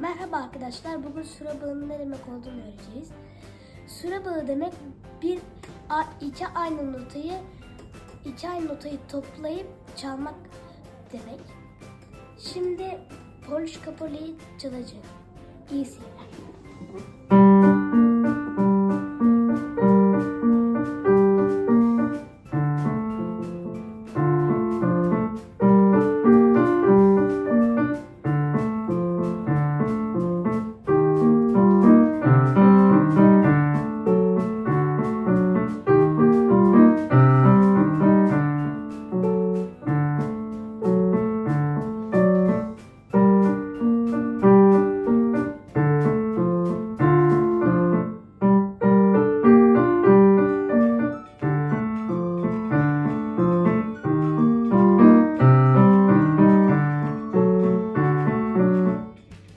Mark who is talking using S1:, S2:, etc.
S1: Merhaba arkadaşlar. Bugün süre bağının ne demek olduğunu öğreneceğiz. Süre bağı demek bir iki aynı notayı iki aynı notayı toplayıp çalmak demek. Şimdi Polish Kapoli'yi çalacağım. İyi seyirler.